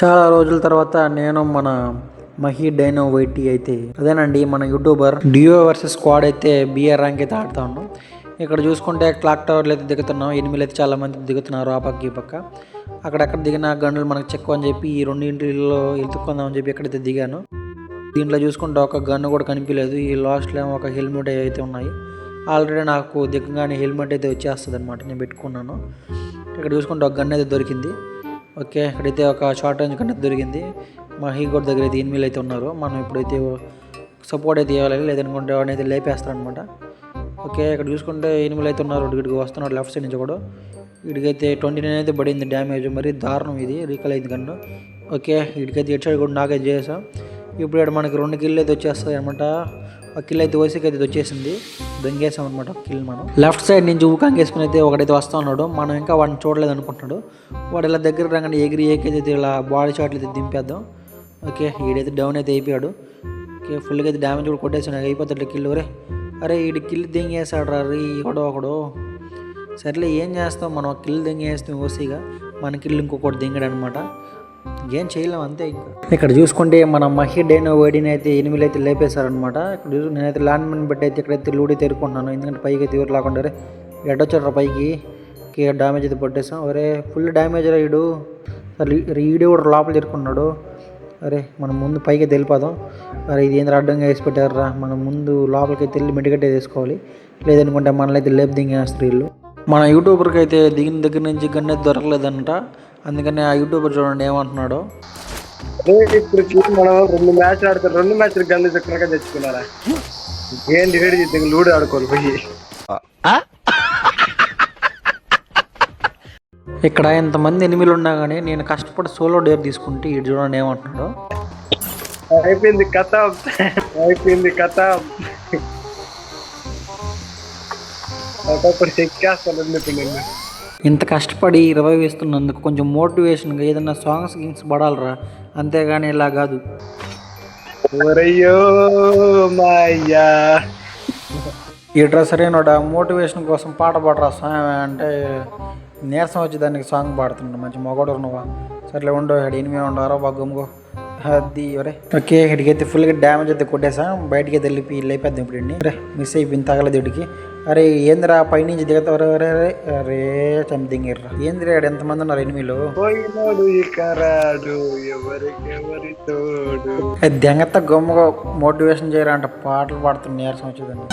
చాలా రోజుల తర్వాత నేను మన మహి డైనో వైటీ అయితే అదేనండి మన యూట్యూబర్ డియో వర్సెస్ స్క్వాడ్ అయితే బిఆర్ ర్యాంక్ అయితే ఆడుతా ఉన్నాం. ఇక్కడ చూసుకుంటే క్లాక్ టవర్లు అయితే దిగుతున్నాం ఎనిమిది అయితే చాలామంది దిగుతున్నారు ఆ పక్క ఈ పక్క. అక్కడక్కడ దిగిన గన్నులు మనకు చెక్కు అని చెప్పి ఈ రెండింటిలో ఎత్తుకుందాం అని చెప్పి ఎక్కడైతే దిగాను దీంట్లో చూసుకుంటే ఒక గన్ను కూడా కనిపించలేదు. ఈ లాస్ట్లో ఏమో ఒక హెల్మెట్ అయితే ఉన్నాయి. ఆల్రెడీ నాకు దిగగానే హెల్మెట్ అయితే వచ్చేస్తుంది అనమాట నేను పెట్టుకున్నాను. ఇక్కడ చూసుకుంటే ఒక గన్ అయితే దొరికింది. ఓకే ఇక్కడైతే ఒక షార్ట్ రేంజ్ గన్ దొరికింది. మా హీగోడ్ దగ్గర అయితే ఎనిమిది అయితే ఉన్నారు. మనం ఇప్పుడైతే సపోర్ట్ అయితే ఇవ్వాలి లేదనుకుంటే వాడిని అయితే లేపేస్తారనమాట ఓకే ఇక్కడ చూసుకుంటే ఎనిమిది అయితే ఉన్నారు. ఇక్కడికి వస్తున్నాడు లెఫ్ట్ సైడ్ నుంచి కూడా. వీడికైతే ట్వంటీ నైన్ అయితే పడింది డ్యామేజ్. మరి దారుణం ఇది. రీకల్ అయింది కన్నా. ఓకే వీడికైతే ఎటు సైడ్ కూడా నాకైతే చేసాం ఇప్పుడు ఇక్కడ మనకి రెండు కిళ్ళు అయితే వచ్చేస్తాయి అనమాట ఒక కిల్ అయితే వయసుకి అయితే వచ్చేసింది. దొంగేసాం అనమాట ఒక కిల్ మనం. లెఫ్ట్ సైడ్ నుంచి ఊకాంగ్ వేసుకుని అయితే ఒకడైతే వస్తూ ఉన్నాడు. మనం ఇంకా వాడిని చూడలేదు అనుకుంటున్నాడు వాడు ఇలా దగ్గర రాగానే ఎగిరి ఏకైతే ఇలా బాడీ షాట్లు అయితే దింపేద్దాం. ఓకే వీడైతే డౌన్ అయితే అయిపోయాడు. ఓకే ఫుల్గా అయితే డ్యామేజ్ కూడా కొట్టేసాడు. అయిపోతాడు కిల్ ఒరే అరే వీడి కిల్ దింగేసాడు రా రీ ఒకడో. ఒకడు సర్లే ఏం చేస్తాం మనం? ఒక కిల్ దింగేస్తాం ఓసీగా మన కిల్ ఇంకొకటి దింగడు అనమాట ఏం చేయలేం అంతే ఇంకా. ఇక్కడ చూసుకుంటే మన మహి డైనో వేడిని అయితే ఎనిమిది అయితే లేపేశారనమాట ఇక్కడ నేనైతే ల్యాండ్ మైన్ బట్టి అయితే ఇక్కడైతే లూడి తెరుకుంటున్నాను. ఎందుకంటే పైకి అయితే ఎవరు లేకుండా రే పైకి. డ్యామేజ్ అయితే పట్టేసాం అరే ఫుల్ డ్యామేజ్ రా ఈడు. అసలు కూడా లోపల తిరుక్కున్నాడు అరే మనం ముందు పైకి వెళ్ళిపోదాం. అరే ఇది ఏంద్ర అడ్డంగా వేసి పెట్టారా మనం ముందు లోపలికి వెళ్ళి మెడికట్టే తీసుకోవాలి లేదనుకుంటే మనల్ని అయితే లేపు దింగేస్తారు స్త్రీలు మన యూట్యూబర్కి అయితే దిగిన దగ్గర నుంచి గన్నె దొరకలేదంట. అందుకని ఆ యూట్యూబర్ చూడండి ఏమంటున్నాడో. ఇప్పుడు మనం రెండు మ్యాచ్లు ఆడతారు రెండు మ్యాచ్లు గల్లి చక్కగా తెచ్చుకున్నారా? ఏం డివైడ్ చేద్దాం? లూడో ఆడుకోవాలి పోయి. ఇక్కడ ఇంతమంది ఎనిమిలు ఉన్నా కానీ నేను కష్టపడి సోలో డేర్ తీసుకుంటే ఇటు చూడండి ఏమంటున్నాడో. అయిపోయింది కథ. అయిపోయింది కథ. ఒకప్పుడు చెక్కేస్తాను ఇప్పుడు నేను ఇంత కష్టపడి రివైవ్ ఇస్తున్నందుకు కొంచెం మోటివేషన్గా ఏదైనా సాంగ్స్ గింగ్స్ పడాలరా? అంతేగాని ఇలా కాదు. డ్రెస్ సరైన మోటివేషన్ కోసం పాట పాడరా స్వామి? అంటే నీరసం వచ్చి దానికి సాంగ్ పాడుతుండ్రు మంచి మొగడు నువ్వా. సర్లే ఉండవు ఇక్కడ ఎనిమిది ఉండవారో బాగా గమ్ముకో. అది ఒరే. ఓకే ఇక్కడికైతే ఫుల్గా డ్యామేజ్ అయితే కొట్టేసాం బయటికి అయితే వెళ్ళి లేపేద్దాం ఇప్పుడు. అరే మిస్ అయిపోయింది తగలదు ఇడికి అరే ఏందిరా పైనుంచి దిగుతావు అరే అరే అరే అరే సంథింగ్ ఎర్రా ఏందిరా ఇక్కడ ఎంతమంది ఉన్నారు ఎనిమిలో? రాడు దెంగత గమ్ముగా మోటివేషన్ చేయరా అంటే పాటలు పాడుతున్న నీరసం వచ్చేదండి.